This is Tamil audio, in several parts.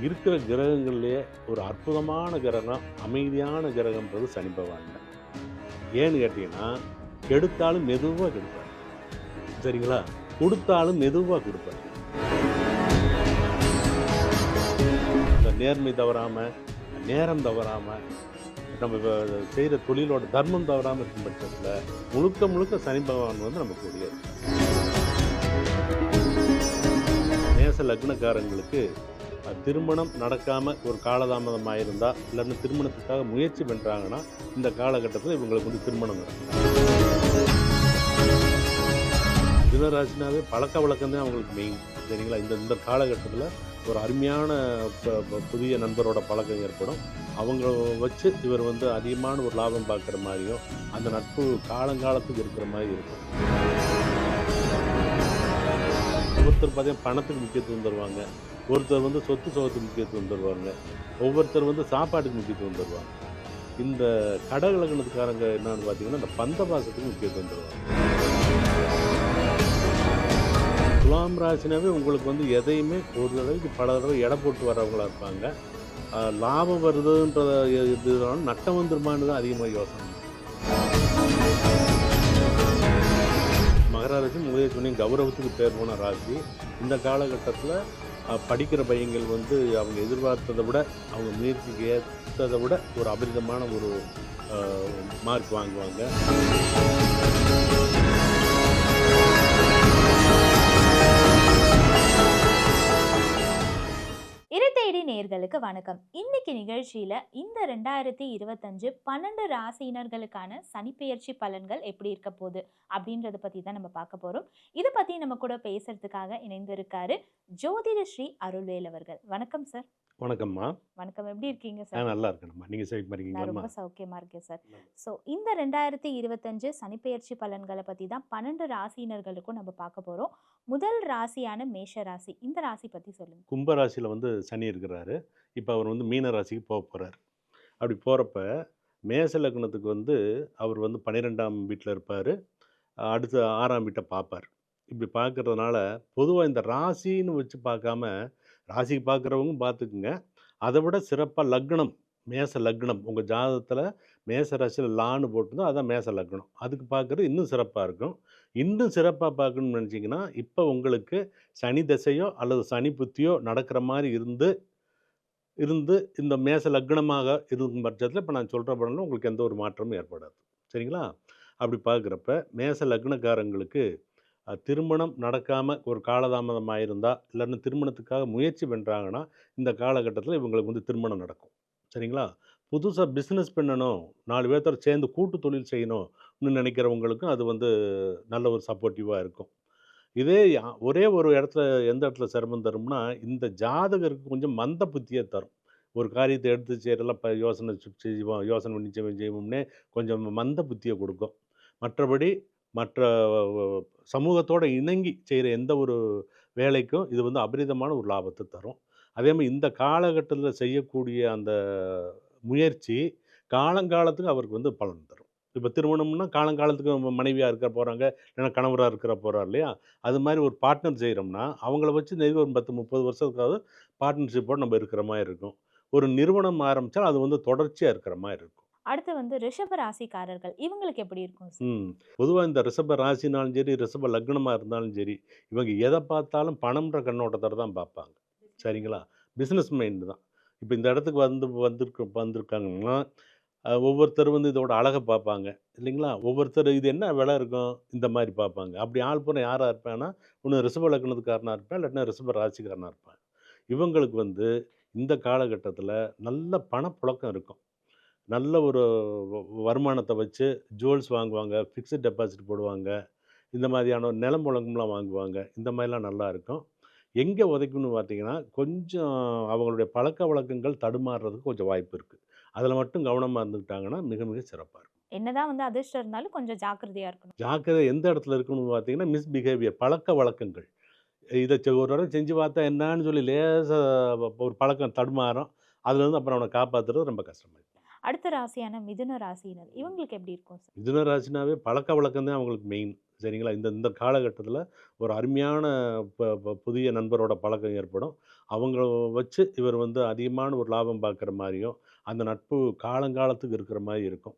இருக்கிற கிரகங்கள்லேயே ஒரு அற்புதமான கிரகம் அமைதியான கிரகம்ன்றது சனி பகவான் தான் ஏன்னு கேட்டிங்கன்னா கெடுத்தாலும் மெதுவாக கெடுப்பார். சரிங்களா? கொடுத்தாலும் மெதுவாக கொடுப்பார். இந்த நேர்மை தவறாமல் நேரம் தவறாமல் நம்ம செய்கிற தொழிலோட தர்மம் தவறாமல் இருக்கும் பட்சத்தில் முழுக்க முழுக்க சனி பகவான் வந்து நமக்கு கூடிய நேச லக்னக்காரங்களுக்கு திருமணம் நடக்காமல் ஒரு காலதாமதம் ஆயிருந்தா இல்லைன்னா திருமணத்துக்காக முயற்சி பண்ணுறாங்கன்னா இந்த காலகட்டத்தில் இவங்களுக்கு வந்து திருமணம் நடக்கும். மிதராசினாவே பழக்க வழக்கம் தான் அவங்களுக்கு மெயின் சரிங்களா? இந்த இந்த காலகட்டத்தில் ஒரு அருமையான புதிய நண்பரோட பழக்கம் ஏற்படும். அவங்க வச்சு இவர் வந்து அதிகமான ஒரு லாபம் பார்க்குற மாதிரியும் அந்த நட்பு காலங்காலத்துக்கு இருக்கிற மாதிரி இருக்கும். ஒருத்தர் பார்த்தீங்கன்னா பணத்துக்கு முக்கியத்துவம் தருவாங்க. ஒருத்தர் வந்து சொத்து சுகத்துக்கு முக்கியத்துவம் தருவாங்க ஒவ்வொருத்தர் வந்து சாப்பாட்டுக்கு முக்கியத்துவம் தருவாங்க. இந்த கடகலகணத்துக்காரங்க என்னன்னு பார்த்தீங்கன்னா இந்த பந்தபாசத்துக்கு முக்கியத்துவம் தருவாங்க. துலாம் ராசினாவே உங்களுக்கு வந்து எதையுமே ஒரு தடவைக்கு பல தடவை எடை போட்டு வர்றவங்களா இருப்பாங்க. லாபம் வருதுன்றத இது நட்டம் வந்துருமான்னு தான் அதிகமாக யோசனை. மகர ராசி முதலே சொன்னீங்க கௌரவத்துக்கு பேர் போன ராசி. இந்த காலகட்டத்தில் படிக்கிற பையங்கள் வந்து அவங்க எதிர்பார்த்ததை விட அவங்க முயற்சிக்கு ஏற்றதை விட ஒரு அபரிதமான ஒரு மார்க் வாங்குவாங்க. நேர்களுக்கு வணக்கம். இன்னைக்கு நிகழ்ச்சியில இந்த ரெண்டாயிரத்தி இருபத்தஞ்சு பன்னெண்டு ராசியினர்களுக்கான சனிப்பெயர்ச்சி பலன்கள் எப்படி இருக்க போகுது அப்படின்றத பத்தி தான் நம்ம பார்க்க போறோம். இதை பத்தி நம்ம கூட பேசுறதுக்காக இணைந்திருக்காரு ஜோதிட ஸ்ரீ அருள்வேல் அவர்கள். வணக்கம் சார். வணக்கம்மா. வணக்கம். எப்படி இருக்கீங்க சார்? நல்லா இருக்கேன்மா நீங்கள் நான் இருக்கீங்களாம்மா ரொம்ப சௌக்கியமா இருக்கேன் சார். ஸோ இந்த ரெண்டாயிரத்தி இருபத்தஞ்சு சனிப்பெயர்ச்சி பலன்களை பத்தி தான் பன்னெண்டு ராசியினர்களுக்கும் நம்ம பார்க்க போறோம். முதல் ராசியான மேஷ ராசி. இந்த ராசி பத்தி சொல்லுங்க. கும்பராசியில் வந்து சனி இருக்கிறாரு. இப்போ அவர் வந்து மீன ராசிக்கு போக போகிறார் அப்படி போகிறப்ப மேச லக்னத்துக்கு வந்து அவர் வந்து பன்னிரெண்டாம் வீட்டில் இருப்பார். அடுத்து ஆறாம் வீட்டை பார்ப்பார். இப்படி பார்க்கறதுனால பொதுவாக இந்த ராசின்னு வச்சு பார்க்காம ராசி பார்க்குறவங்க பார்த்துக்குங்க. அதை விட சிறப்பாக லக்னம் மேச லக்னம். உங்கள் ஜாதகத்தில் மேச ராசியில் லான்னு போட்டுருந்தோ அதான் மேச லக்னம். அதுக்கு பார்க்குறது இன்னும் சிறப்பாக இருக்கும். இன்னும் சிறப்பாக பார்க்கணும்னு நினச்சிங்கன்னா இப்போ உங்களுக்கு சனி தசையோ அல்லது சனி புத்தியோ நடக்கிற மாதிரி இருந்து இருந்து இந்த மேச லக்னமாக இருக்கும் பட்சத்தில் இப்போ நான் சொல்கிற படம்ல உங்களுக்கு எந்த ஒரு மாற்றமும் ஏற்படாது. சரிங்களா? அப்படி பார்க்குறப்ப மேச லக்னக்காரங்களுக்கு திருமணம் நடக்காமல் ஒரு காலதாமதம் ஆயிருந்தா இல்லைன்னா திருமணத்துக்காக முயற்சி பண்ணுறாங்கன்னா இந்த காலகட்டத்தில் இவங்களுக்கு வந்து திருமணம் நடக்கும். சரிங்களா? புதுசாக பிஸ்னஸ் பண்ணணும் நாலு பேர்த்தோட சேர்ந்து கூட்டு தொழில் செய்யணும்னு நினைக்கிறவங்களுக்கும் அது வந்து நல்ல ஒரு சப்போர்ட்டிவாக இருக்கும். இதே யா- ஒரே ஒரு இடத்துல எந்த இடத்துல சிரமம் தரும்னா இந்த ஜாதகருக்கு கொஞ்சம் மந்த புத்தியை தரும். ஒரு காரியத்தை எடுத்து செய்யறதெல்லாம் இப்போ யோசனை செய்வோம் யோசனை பண்ணி செய்வோம் செய்வோம்னே கொஞ்சம் மந்த புத்தியை கொடுக்கும். மற்றபடி மற்ற சமூகத்தோடு இணங்கி செய்கிற எந்த ஒரு வேலைக்கும் இது வந்து அபரிதமான ஒரு லாபத்தை தரும். அதே மாதிரி இந்த காலகட்டத்தில் செய்யக்கூடிய அந்த முயற்சி காலங்காலத்துக்கு அவருக்கு வந்து பலன் தரும். இப்போ திருமணம்னா காலங்காலத்துக்கு மனைவியாக இருக்க போகிறாங்க இல்லைன்னா கணவராக இருக்கிற போகிறார் இல்லையா? அது மாதிரி ஒரு பார்ட்னர் செய்கிறோம்னா அவங்கள வச்சு நெருங்கி ஒரு பத்து முப்பது வருஷத்துக்காவது பார்ட்னர்ஷிப்போடு நம்ம இருக்கிற மாதிரி இருக்கும். ஒரு நிறுவனம் ஆரம்பித்தா அது வந்து தொடர்ச்சியாக இருக்கிற மாதிரி இருக்கும். அடுத்து வந்து ரிஷப ராசிக்காரர்கள். இவங்களுக்கு எப்படி இருக்கும் ம். பொதுவாக இந்த ரிஷப ராசினாலும் சரி ரிஷப லக்னமாக இருந்தாலும் சரி இவங்க எதை பார்த்தாலும் பணம்ன்ற கண்ணோட்டத்தில் தான் பார்ப்பாங்க. சரிங்களா? பிஸ்னஸ் மைண்டு தான். இப்போ இந்த இடத்துக்கு வந்து வந்திருக்கு வந்திருக்காங்கன்னா ஒவ்வொருத்தரும் ஒவ்வொருத்தர் வந்து இதோட அழகை பார்ப்பாங்க. இல்லைங்களா? ஒவ்வொருத்தர் இது என்ன விலை இருக்கும்? இந்த மாதிரி பார்ப்பாங்க. அப்படி ஆள் பூரா யாராக இருப்பேன்னா ஒன்று ரிஷப லக்னத்துக்காரனாக இருப்பேன் இல்லாட்டினா ரிஷப ராசிக்காரனாக இருப்பேன். இவங்களுக்கு வந்து இந்த காலகட்டத்தில் நல்ல பணப்புழக்கம் இருக்கும். நல்ல ஒரு வருமானத்தை வச்சு ஜுவல்ஸ் வாங்குவாங்க ஃபிக்ஸட் டெபாசிட் போடுவாங்க. இந்த மாதிரியான நிலம் முழக்கம்லாம் வாங்குவாங்க. இந்த மாதிரிலாம் நல்லா இருக்கும். எங்கே உதைக்கணும்னு பார்த்தீங்கன்னா கொஞ்சம் அவங்களுடைய பழக்க வழக்கங்கள் தடுமாறுறதுக்கு கொஞ்சம் வாய்ப்பு இருக்குது அதில் மட்டும் கவனமாக இருந்துக்கிட்டாங்கன்னா மிக மிக சிறப்பாக இருக்கும். என்னதான் வந்து அதிர்ஷ்டம் இருந்தாலும் கொஞ்சம் ஜாக்கிரதையா இருக்கணும். ஜாக்கிரதை எந்த இடத்துல இருக்கணும்னு பார்த்தீங்கன்னா மிஸ்பிஹேவியர் பழக்க வழக்கங்கள். இதை ஒரு தடவை செஞ்சு பார்த்தா என்னன்னு சொல்லி லேசாக ஒரு பழக்கம் தடுமாறும். அதுலேருந்து அப்புறம் அவனை காப்பாற்றுறது ரொம்ப கஷ்டமாயிடும் அடுத்த ராசியான மிதுன ராசியினர் இவங்களுக்கு எப்படி இருக்கும் சார்? மிதுன ராசினாவே பழக்க வழக்கம் தான் அவங்களுக்கு மெயின் சரிங்களா? இந்த இந்த காலகட்டத்தில் ஒரு அருமையான புதிய நண்பரோட பழக்கம் ஏற்படும். அவங்கள வச்சு இவர் வந்து அதிகமான ஒரு லாபம் பார்க்குற மாதிரியும் அந்த நட்பு காலங்காலத்துக்கு இருக்கிற மாதிரி இருக்கும்.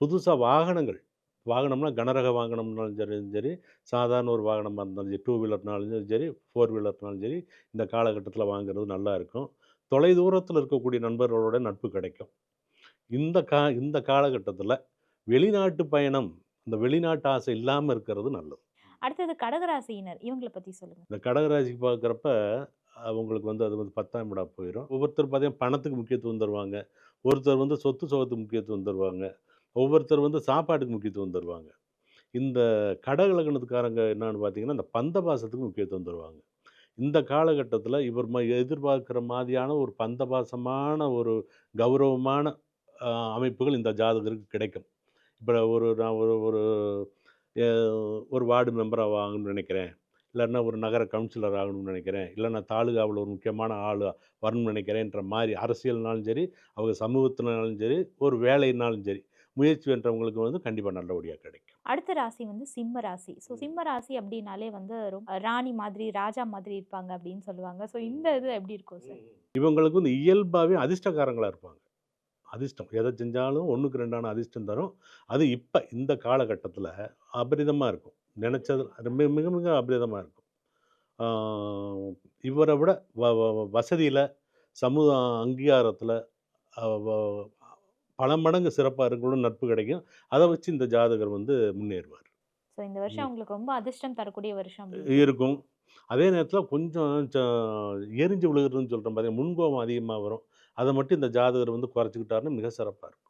புதுசாக வாகனங்கள் வாகனம்னா கனரக வாகனம்னாலும் சரி சரி சாதாரண ஒரு வாகனமாக இருந்தாலும் சரி டூ வீலர்னாலும் சரி ஃபோர் வீலர்னாலும் சரி இந்த காலகட்டத்தில் வாங்குறது நல்லா இருக்கும். தொலை தூரத்தில் இருக்கக்கூடிய நண்பர்களோட நட்பு கிடைக்கும். இந்த கா இந்த காலகட்டத்தில் வெளிநாட்டு பயணம் இந்த வெளிநாட்டு ஆசை இல்லாமல் இருக்கிறது நல்லது. அடுத்தது கடகராசியினர் இவங்கள பத்தி சொல்லுங்க. இந்த கடகராசிக்கு பார்க்குறப்ப அவங்களுக்கு வந்து அது வந்து பத்தாம் விடா போயிடும் ஒவ்வொருத்தர் பார்த்தீங்கன்னா பணத்துக்கு முக்கியத்துவம் தருவாங்க. ஒருத்தர் வந்து சொத்து சுகத்துக்கு முக்கியத்துவம் தருவாங்க. ஒவ்வொருத்தர் வந்து சாப்பாட்டுக்கு முக்கியத்துவம் தருவாங்க. இந்த கடகலக்கணத்துக்காரங்க என்னன்னு பார்த்தீங்கன்னா இந்த பந்தபாசத்துக்கு முக்கியத்துவம் தருவாங்க. இந்த காலகட்டத்தில் இவர் ம எதிர்பார்க்குற மாதிரியான ஒரு பந்தபாசமான ஒரு கௌரவமான அமைப்புகள் இந்த ஜாதகருக்கு கிடைக்கும். இப்போ ஒரு நான் ஒரு ஒரு ஒரு வார்டு மெம்பராக ஆகணும்னு நினைக்கிறேன். இல்லைன்னா ஒரு நகர கவுன்சிலர் ஆகணும்னு நினைக்கிறேன். இல்லை நான் தாலுகாவில் ஒரு முக்கியமான ஆள் வரணும்னு நினைக்கிறேன்ற மாதிரி அரசியல்னாலும் சரி அவங்க சமூகத்தினாலும் சரி ஒரு வேலைனாலும் சரி முயற்சி பண்ணுறவங்களுக்கு வந்து கண்டிப்பாக நல்லபடியாக கிடைக்கும். அடுத்த ராசி வந்து சிம்ம ராசி. ஸோ சிம்ம ராசி அப்படின்னாலே வந்து ரொம்ப ராணி மாதிரி ராஜா மாதிரி இருப்பாங்க அப்படின்னு சொல்லுவாங்க. ஸோ இந்த இது எப்படி இருக்கும் சார்? இவங்களுக்கு வந்து இயல்பாகவே அதிர்ஷ்டக்காரங்களாக இருப்பாங்க. அதிர்ஷ்டம். எதை செஞ்சாலும் ஒன்றுக்கு ரெண்டான அதிர்ஷ்டம் தரும். அது இப்போ இந்த காலகட்டத்தில் அபரிதமாக இருக்கும். நினச்சது ரொம்ப மிக மிக அபரிதமாக இருக்கும். இவரை விட வ வசதியில் சமூக அங்கீகாரத்தில் பல மடங்கு சிறப்பாக இருக்கணும் நட்பு கிடைக்கும். அதை வச்சு இந்த ஜாதகர் வந்து முன்னேறுவார். ஸோ இந்த வருஷம் உங்களுக்கு ரொம்ப அதிர்ஷ்டம் தரக்கூடிய வருஷம் இருக்கும். அதே நேரத்தில் கொஞ்சம் எரிஞ்சு விழுகிறதுன்னு சொல்கிறோம் பார்த்தீங்கன்னா முன்கோபம் அதிகமாக வரும். அதை மட்டும் இந்த ஜாதகர் வந்து குறைச்சிக்கிட்டாருன்னு மிக சிறப்பாக இருக்கும்.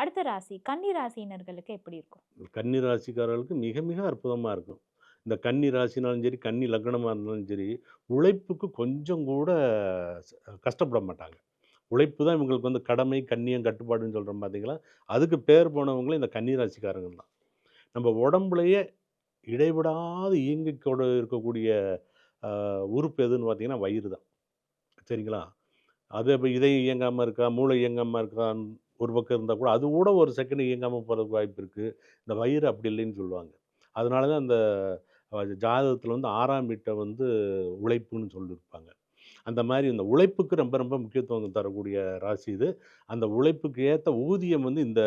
அடுத்த ராசி கன்னி ராசியினர்களுக்கு எப்படி இருக்கும்? கன்னி ராசிக்காரர்களுக்கு மிக மிக அற்புதமாக இருக்கும். இந்த கன்னி ராசினாலும் சரி கன்னி லக்னமாக இருந்தாலும் சரி உழைப்புக்கு கொஞ்சம் கூட கஷ்டப்பட மாட்டாங்க. உழைப்பு தான் இவங்களுக்கு வந்து கடமை கண்ணியம் கட்டுப்பாடுன்னு சொல்கிறோம் பார்த்தீங்களா அதுக்கு பேர் போனவங்களும் இந்த கன்னி ராசிக்காரங்க தான். நம்ம உடம்புலையே இடைவிடாது இயங்கிக் கொண்டு இருக்கக்கூடிய உறுப்பு எதுன்னு பார்த்தீங்கன்னா வயிறு தான். சரிங்களா? அது இப்போ இதை இயங்காமல் இருக்கா மூளை இயங்காமல் இருக்கான்னு ஒரு பக்கம் இருந்தால் கூட அது கூட ஒரு செகண்ட் இயங்காமல் போகிறதுக்கு வாய்ப்பு இருக்குது இந்த வயிறு அப்படி இல்லைன்னு சொல்லுவாங்க. அதனால தான் அந்த ஜாதகத்தில் வந்து ஆறாம் வீட்டை வந்து உழைப்புன்னு சொல்லியிருப்பாங்க அந்த மாதிரி இந்த உழைப்புக்கு ரொம்ப ரொம்ப முக்கியத்துவம் தரக்கூடிய ராசி இது. அந்த உழைப்புக்கு ஏற்ற ஊதியம் வந்து இந்த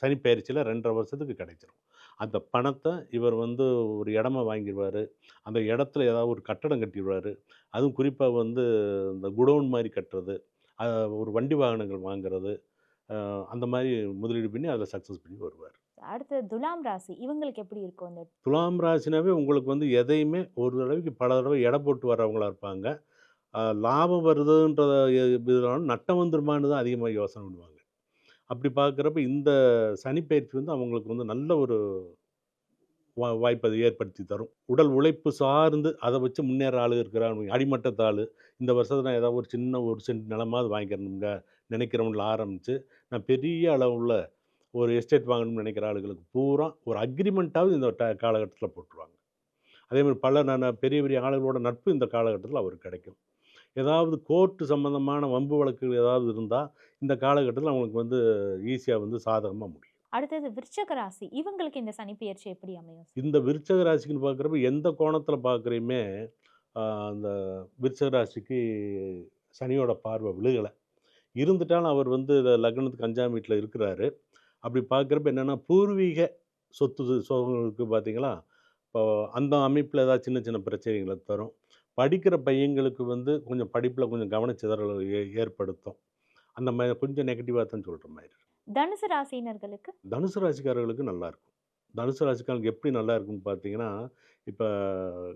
சனி பயிற்சியில் ரெண்டரை வருஷத்துக்கு கிடைச்சிரும். அந்த பணத்தை இவர் வந்து ஒரு இடமா வாங்கிடுவார் அந்த இடத்துல ஏதாவது ஒரு கட்டடம் கட்டிடுவார் அதுவும் குறிப்பாக வந்து இந்த குடோன் மாதிரி கட்டுறது ஒரு வண்டி வாகனங்கள் வாங்குறது அந்த மாதிரி முதலீடு பண்ணி அதில் சக்ஸஸ் பண்ணி வருவார். அடுத்து துலாம் ராசி இவங்களுக்கு எப்படி இருக்கும் இந்த துலாம் ராசினாவே உங்களுக்கு வந்து எதையுமே ஒரு தடவைக்கு பல தடவை எடை போட்டு வர்றவங்களா இருப்பாங்க. லாபம் வருதுன்றத இதனால நட்டம் வந்துருமான்னு தான் அதிகமாக யோசனை பண்ணுவாங்க. அப்படி பார்க்குறப்ப இந்த சனிப்பயிற்சி வந்து அவங்களுக்கு வந்து நல்ல ஒரு வா வாய்ப்பை ஏற்படுத்தி தரும். உடல் உழைப்பு சார்ந்து அதை வச்சு முன்னேற ஆளு இருக்கிறான். அடிமட்டத்து ஆள் இந்த வருஷத்தில் நான் ஏதாவது ஒரு சின்ன ஒரு சென்ட் நிலமாவது வாங்கிக்கிறணுங்க நினைக்கிறவங்கள ஆரம்பித்து நான் பெரிய அளவுள்ள ஒரு எஸ்டேட் வாங்கணும்னு நினைக்கிற ஆளுகளுக்கு பூரா ஒரு அக்ரிமெண்ட்டாவது இந்த ட காலகட்டத்தில் போட்டுருவாங்க. அதே மாதிரி பல ந பெரிய பெரிய ஆளுகளோட நட்பு இந்த காலகட்டத்தில் அவருக்கு கிடைக்கும். ஏதாவது கோர்ட்டு சம்பந்தமான வம்பு வழக்குகள் ஏதாவது இருந்தால் இந்த காலகட்டத்தில் அவங்களுக்கு வந்து ஈஸியாக வந்து சாதகமாக முடியும். அடுத்தது விருச்சக ராசி. இவங்களுக்கு இந்த சனி பெயர்ச்சி எப்படி அமையும்? இந்த விருச்சக ராசிக்குன்னு பார்க்குறப்ப எந்த கோணத்தில் பார்க்குறையுமே அந்த விருச்சக ராசிக்கு சனியோட பார்வை விழுகலை. இருந்துட்டாலும் அவர் வந்து லக்னத்துக்கு அஞ்சாம் வீட்டில் இருக்கிறாரு. அப்படி பார்க்குறப்ப என்னென்னா பூர்வீக சொத்து சோகங்களுக்கு பார்த்தீங்களா இப்போ அந்த அமைப்பில் ஏதாவது சின்ன சின்ன பிரச்சனைகளை தரும். படிக்கிற பையங்களுக்கு வந்து கொஞ்சம் படிப்பில் கொஞ்சம் கவனச்சிதறல் ஏற்படுத்தும். அந்த மாதிரி கொஞ்சம் நெகட்டிவாக தான் சொல்கிற மாதிரி தனுசு ராசியினர்களுக்கு? தனுசு ராசிக்காரர்களுக்கு நல்லா இருக்கும். தனுசு ராசிக்காரங்களுக்கு எப்படி நல்லா இருக்கும்னு பார்த்தீங்கன்னா இப்போ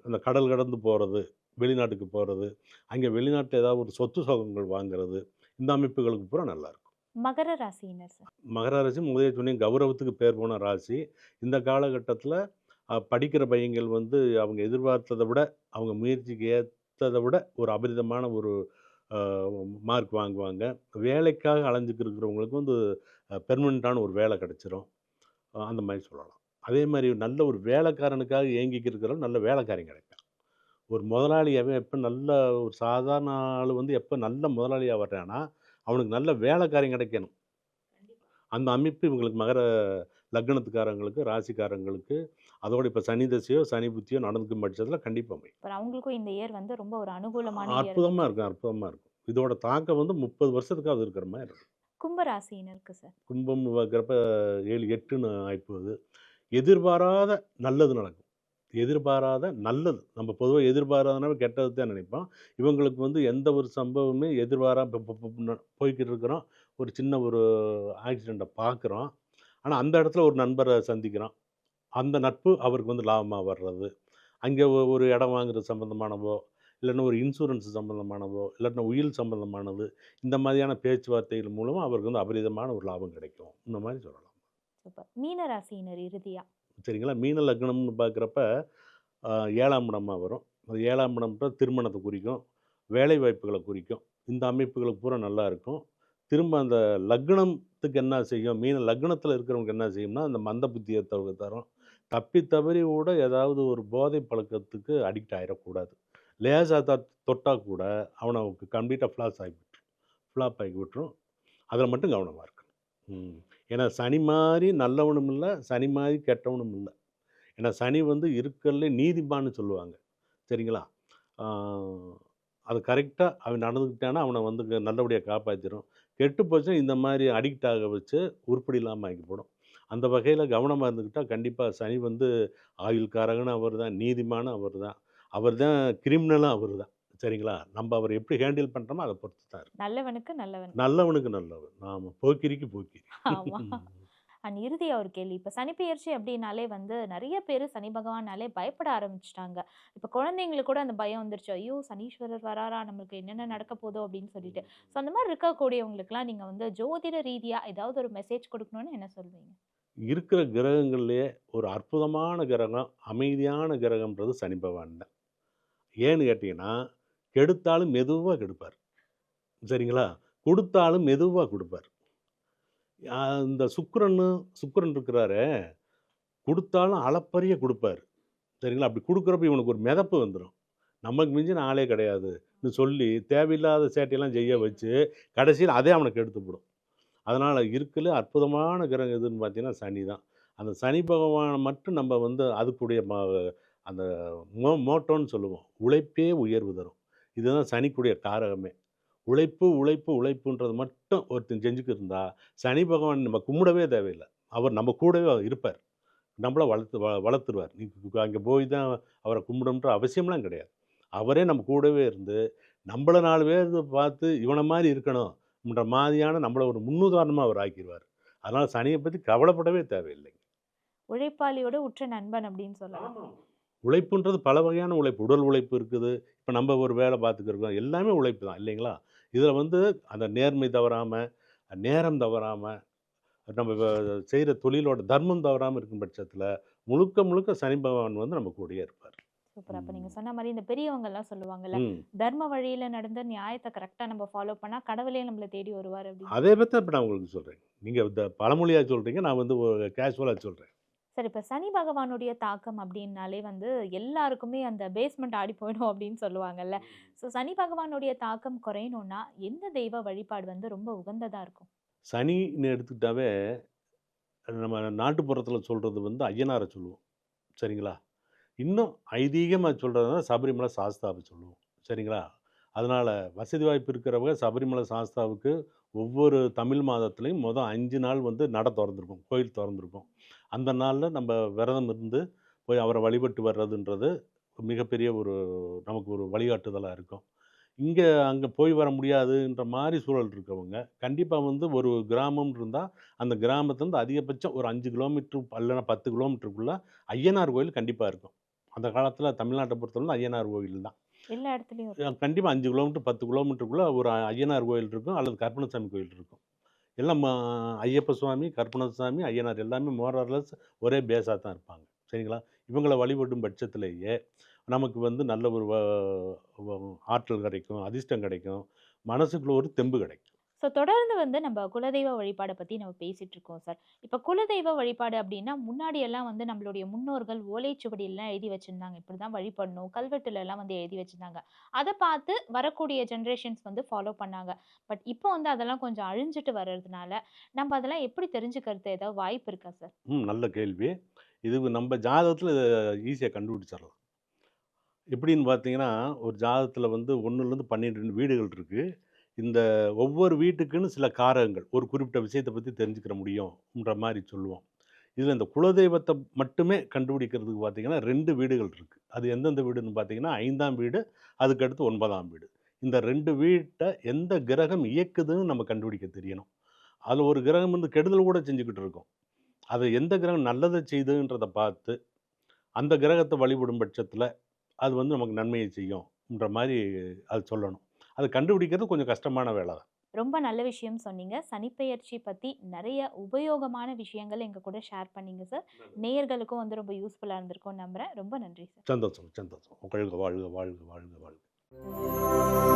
இந்த கடல் கடந்து போகிறது வெளிநாட்டுக்கு போகிறது அங்கே வெளிநாட்டில் ஏதாவது ஒரு சொத்து சோகங்கள் வாங்குறது இந்த அமைப்புகளுக்கு பூரா நல்லா இருக்கும். மகர ராசியினர் மகர ராசி முதலே சொன்னீங்க கௌரவத்துக்கு பேர் போன ராசி. இந்த காலகட்டத்தில் படிக்கிற பையங்கள் வந்து அவங்க எதிர்பார்த்ததை விட அவங்க முயற்சிக்கு ஏற்றதை விட ஒரு அபரிதமான ஒரு மார்க் வாங்குவாங்க. வேலைக்காக அலைஞ்சுக்கு இருக்கிறவங்களுக்கு வந்து பெர்மனண்ட்டான ஒரு வேலை கிடச்சிரும். அந்த மாதிரி சொல்லலாம். அதே மாதிரி நல்ல ஒரு வேலைக்காரனுக்காக ஏங்கிக்கு இருக்கிறவங்க நல்ல வேலைக்காரன் கிடைப்பான். ஒரு முதலாளி அவன் எப்போ நல்ல ஒரு சாதாரண ஆள் வந்து எப்போ நல்ல முதலாளியாக வர்றானா அவனுக்கு நல்ல வேலைக்காரன் கிடைக்கணும். அந்த அமைப்பு இவங்களுக்கு மகர லக்னத்துக்காரங்களுக்கு ராசிக்காரங்களுக்கு அதோட இப்போ சனி தசையோ சனி புத்தியோ நடந்துக்கும் பட்சத்தில் கண்டிப்பாக அமையும். இப்போ அவங்களுக்கும் இந்த இயர் வந்து ரொம்ப ஒரு அனுகூலமான அற்புதமாக இருக்கும் அற்புதமாக இருக்கும். இதோட தாக்கம் வந்து முப்பது வருஷத்துக்காவது இருக்கிற மாதிரி இருக்கும். கும்பராசினருக்கு சார். கும்பம் பார்க்குறப்ப ஏழு எட்டுன்னு ஆகிப்போகுது எதிர்பாராத நல்லது நடக்கும். எதிர்பாராத நல்லது. நம்ம பொதுவாக எதிர்பாராதனாவே கெட்டது தான் நினைப்போம். இவங்களுக்கு வந்து எந்த ஒரு சம்பவமே எதிர்பாரா போய்க்கிட்டு இருக்கிறோம். ஒரு சின்ன ஒரு ஆக்சிடெண்ட்டை பார்க்குறோம். ஆனால் அந்த இடத்துல ஒரு நண்பரை சந்திக்கிறோம். அந்த நட்பு அவருக்கு வந்து லாபமாக வர்றது. அங்கே ஒரு இடம் வாங்குறது சம்மந்தமானவோ இல்லைன்னா ஒரு இன்சூரன்ஸ் சம்மந்தமானவோ இல்லைன்னா உயில் சம்மந்தமானது இந்த மாதிரியான பேச்சுவார்த்தைகள் மூலமாக அவருக்கு வந்து அபரிதமான ஒரு லாபம் கிடைக்கும். இந்த மாதிரி சொல்லலாம். சூப்பர். மீனராசினர் இறுதியா? சரிங்களா? மீன லக்னம்னு பார்க்குறப்ப ஏழாம் இடமாக வரும். அது ஏழாம் இடம் திருமணத்தை குறிக்கும் வேலை வாய்ப்புகளை குறிக்கும். இந்த அமைப்புகளுக்கு பூரா நல்லா இருக்கும். திரும்ப அந்த லக்னத்துக்கு என்ன செய்யும்? மீன லக்னத்தில் இருக்கிறவங்க என்ன செய்யும்னா அந்த மந்த புத்தியை தரும். தப்பி தவறி கூட ஏதாவது ஒரு போதை பழக்கத்துக்கு அடிக்ட் ஆகிடக்கூடாது லேசாக த தொட்டால் கூட அவனை கம்ப்ளீட்டாக ஃப்ளாஸ் ஆகி விட்டுரும். ஃப்ளாப் ஆகி விட்டுரும். அதில் மட்டும் கவனமாக இருக்கணும். ஏன்னா சனி மாதிரி நல்லவனும் இல்லை சனி மாதிரி கெட்டவனும் இல்லை. ஏன்னா சனி வந்து இருக்கறதுலே நீதிமான்னு சொல்லுவாங்க. சரிங்களா? அது கரெக்டாக அவன் நடந்துக்கிட்டானா அவனை வந்து க- நல்லபடியாக காப்பாற்றிடும் கெட்டு போச்சுன்னா இந்த மாதிரி அடிக்ட் ஆக வச்சு உருப்படி இல்லாமல் ஆக்கி போடும். அந்த வகையில் கவனமாக இருந்துக்கிட்டால் கண்டிப்பாக சனி வந்து ஆயுள்காரகனும் அவர் தான் நீதிமானும் அவர் தான். அவர் தான் கிரிமினலும் அவர் தான். சரிங்களா? நம்ம அவர் எப்படி ஹேண்டில் பண்ணுறோமோ அதை பொறுத்து தான் இருக்கு. நல்லவனுக்கு நல்லவன். நல்லவனுக்கு நல்லவன். நாம போக்கிரிக்கு போக்கிரி. அண்ட் இறுதியா ஒரு கேள்வி. இப்போ சனிப்பெயர்ச்சி அப்படின்னாலே வந்து நிறைய பேர் சனி பகவானாலே பயப்பட ஆரம்பிச்சிட்டாங்க. இப்போ குழந்தைங்களுக்கு கூட அந்த பயம் வந்துருச்சு. ஐயோ சனீஸ்வரர் வராரா? நம்மளுக்கு என்னென்ன நடக்க போதோ அப்படின்னு சொல்லிட்டு. ஸோ அந்த மாதிரி இருக்கக்கூடியவங்களுக்குலாம் நீங்கள் வந்து ஜோதிட ரீதியாக ஏதாவது ஒரு மெசேஜ் கொடுக்கணும்னு என்ன சொல்வீங்க? இருக்கிற கிரகங்கள்லேயே ஒரு அற்புதமான கிரகம் அமைதியான கிரகம்ன்றது சனி பகவான் தான். ஏன்னு கேட்டிங்கன்னா கெடுத்தாலும் மெதுவாக கெடுப்பார். சரிங்களா? கொடுத்தாலும் மெதுவாக கொடுப்பார். இந்த சுக்கரன்னு சுக்கரன் இருக்கிறாரு கொடுத்தாலும் அளப்பரிய கொடுப்பார். சரிங்களா? அப்படி கொடுக்குறப்ப இவனுக்கு ஒரு மிதப்பு வந்துடும் நமக்கு மிஞ்சின ஆளே கிடையாதுன்னு சொல்லி தேவையில்லாத சேட்டையெல்லாம் செய்ய வச்சு கடைசியில் அதே அவனுக்கு எடுத்துப்படும் அதனால் இருக்கல அற்புதமான கிரகம் எதுன்னு பார்த்தீங்கன்னா சனி தான். அந்த சனி பகவானை மட்டும் நம்ம வந்து அதுக்குடைய ம அந்த மோ மோட்டோன்னு சொல்லுவோம். உழைப்பே உயர்வு தரும். இதுதான் சனிக்குடைய காரகமே. உழைப்பு உழைப்பு உழைப்புன்றது மட்டும் ஒருத்தன் செஞ்சுக்கிட்டு இருந்தால் சனி பகவான் நம்ம கும்பிடவே தேவையில்லை. அவர் நம்ம கூடவே இருப்பார். நம்மளை வளர்த்து வ வளர்த்துருவார். நீ அங்கே போய் தான் அவரை கும்பிடணுன்ற அவசியம்லாம் கிடையாது. அவரே நம்ம கூடவே இருந்து நம்மளை நாலு பேர் பார்த்து இவனை மாதிரி இருக்கணும். இருக்கணும்ன்ற மாதிரியான நம்மளை ஒரு முன்னுதாரணமாக அவர் ஆக்கிடுவார் அதனால் சனியை பற்றி கவலைப்படவே தேவையில்லைங்க உழைப்பாளியோட உற்ற நண்பன் அப்படின்னு சொல்லலாம். உழைப்புன்றது பல வகையான உழைப்பு. உடல் உழைப்பு இருக்குது. இப்போ நம்ம ஒரு வேலை பார்த்துக்கிருக்கோம். எல்லாமே உழைப்பு தான் இல்லைங்களா? இதில் வந்து அந்த நேர்மை தவறாமல் நேரம் தவறாமல் நம்ம செய்கிற தொழிலோட தர்மம் தவறாமல் இருக்கும் பட்சத்தில் முழுக்க முழுக்க சனி பகவான் வந்து நம்ம கூடயே இருப்பார். சூப்பர் அப்போ நீங்கள். சொன்ன மாதிரி இந்த பெரியவங்க எல்லாம் சொல்லுவாங்கல்ல தர்ம வழியில நடந்த நியாயத்தை கரெக்டாக நம்ம ஃபாலோ பண்ணா கடவுளே நம்மளை தேடி வருவார் அப்படின்னு. அதே பற்றி இப்போ நான் உங்களுக்கு சொல்கிறேன் நீங்கள் இந்த பழமொழியாக சொல்கிறீங்க நான் வந்து கேஷுவலாக சொல்கிறேன் சரி இப்போ சனி பகவானுடைய தாக்கம் அப்படின்னாலே வந்து எல்லாருக்குமே அந்த பேஸ்மெண்ட் ஆடி போயிடும் அப்படின்னு சொல்லுவாங்கல்ல. ஸோ சனி பகவானுடைய தாக்கம் குறையணும்னா எந்த தெய்வ வழிபாடு வந்து ரொம்ப உகந்ததா இருக்கும்? சனின்னு எடுத்துக்கிட்டாவே நம்ம நாட்டுப்புறத்தில் சொல்கிறது வந்து ஐயனாரை சொல்லுவோம். சரிங்களா? இன்னும் ஐதீகமாக சொல்கிறதுனா சபரிமலை சாஸ்தாவை சொல்லுவோம். சரிங்களா? அதனால் வசதி வாய்ப்பு இருக்கிறவங்க சபரிமலை சாஸ்தாவுக்கு ஒவ்வொரு தமிழ் மாதத்துலேயும் மொதல் அஞ்சு நாள் வந்து நட திறந்துருக்கும் கோயில் திறந்துருக்கும். அந்த நாளில் நம்ம விரதம் இருந்து போய் அவரை வழிபட்டு வர்றதுன்றது மிகப்பெரிய ஒரு நமக்கு ஒரு வழிகாட்டுதலாக இருக்கும். இங்கே அங்கே போய் வர முடியாதுன்ற மாதிரி சூழல் இருக்கவங்க கண்டிப்பாக வந்து ஒரு கிராமம் இருந்தால் அந்த கிராமத்துலேருந்து அதிகபட்சம் ஒரு அஞ்சு கிலோமீட்டர் இல்லைன்னா பத்து கிலோமீட்டருக்குள்ளே ஐயனார் கோயில் கண்டிப்பாக இருக்கும். அந்த காலத்தில் தமிழ்நாட்டை பொறுத்தவரை ஐயனார் கோயில் தான். எல்லா இடத்துலையும் கண்டிப்பாக அஞ்சு கிலோமீட்டர் பத்து கிலோமீட்டருக்குள்ளே ஒரு ஐயனார் கோயில் இருக்கும் அல்லது கற்பனசாமி கோயில் இருக்கும். எல்லாம் ஐயப்ப சுவாமி கற்பனசாமி ஐயனார் எல்லாமே மோரர்லஸ் ஒரே பேஸாக தான் இருப்பாங்க. சரிங்களா? இவங்களை வழிபடும் பட்சத்திலேயே நமக்கு வந்து நல்ல ஒரு ஆற்றல் கிடைக்கும் அதிர்ஷ்டம் கிடைக்கும் மனசுக்குள்ள ஒரு தெம்பு கிடைக்கும். ஸோ தொடர்ந்து வந்து நம்ம குலதெய்வ வழிபாடை பற்றி நம்ம பேசிகிட்டு இருக்கோம் சார். இப்போ குலதெய்வ வழிபாடு அப்படின்னா முன்னாடியெல்லாம் வந்து நம்மளுடைய முன்னோர்கள் ஓலைச்சுவடியெல்லாம் எழுதி வச்சுருந்தாங்க. இப்படி தான் வழிபடணும். கல்வெட்டுலலாம் வந்து எழுதி வச்சுருந்தாங்க. அதை பார்த்து வரக்கூடிய ஜென்ரேஷன்ஸ் வந்து ஃபாலோ பண்ணாங்க. பட் இப்போ வந்து அதெல்லாம் கொஞ்சம் அழிஞ்சிட்டு வர்றதுனால நம்ம அதெல்லாம் எப்படி தெரிஞ்சுக்கிறது ஏதாவது வாய்ப்பு இருக்கா சார்? ம் நல்ல கேள்வி. இது நம்ம ஜாதகத்தில் ஈஸியாக கண்டுபிடிச்சிடலாம். எப்படின்னு பார்த்தீங்கன்னா ஒரு ஜாதகத்தில் வந்து ஒன்றுலேருந்து பன்னிரெண்டு வீடுகள் இருக்குது இந்த ஒவ்வொரு வீட்டுக்குன்னு சில காரகங்கள். ஒரு குறிப்பிட்ட விஷயத்தை பற்றி தெரிஞ்சுக்கிற முடியும்ன்ற மாதிரி சொல்லுவோம். இதில் இந்த குலதெய்வத்தை மட்டுமே கண்டுபிடிக்கிறதுக்கு பார்த்தீங்கன்னா ரெண்டு வீடுகள் இருக்குது அது எந்தெந்த வீடுன்னு பார்த்தீங்கன்னா ஐந்தாம் வீடு அதுக்கடுத்து ஒன்பதாம் வீடு. இந்த ரெண்டு வீட்டை எந்த கிரகம் இயக்குதுன்னு நம்ம கண்டுபிடிக்க தெரியணும். அதில் ஒரு கிரகம் வந்து கெடுதல் கூட செஞ்சுக்கிட்டு இருக்கும். அது எந்த கிரகம் நல்லதை செய்யுதுன்றதை பார்த்து அந்த கிரகத்தை வழிபடும் பட்சத்தில் அது வந்து நமக்கு நன்மையை செய்யும்ன்ற மாதிரி அது சொல்லணும். அது கண்டுபிடிக்கிறது கொஞ்சம் கஷ்டமான வேலை தான். ரொம்ப நல்ல விஷயம் சொன்னீங்க. சனிப்பெயர்ச்சி பற்றி நிறைய உபயோகமான விஷயங்கள் எங்கள் கூட ஷேர் பண்ணீங்க சார். நேயர்களுக்கும் வந்து ரொம்ப யூஸ்ஃபுல்லாக இருந்திருக்கும் நம்புகிறேன் ரொம்ப நன்றி சார். சந்தோஷம் சந்தோஷம். வாழ்க வாழ்க வாழ்க வாழ்க வாழ்க.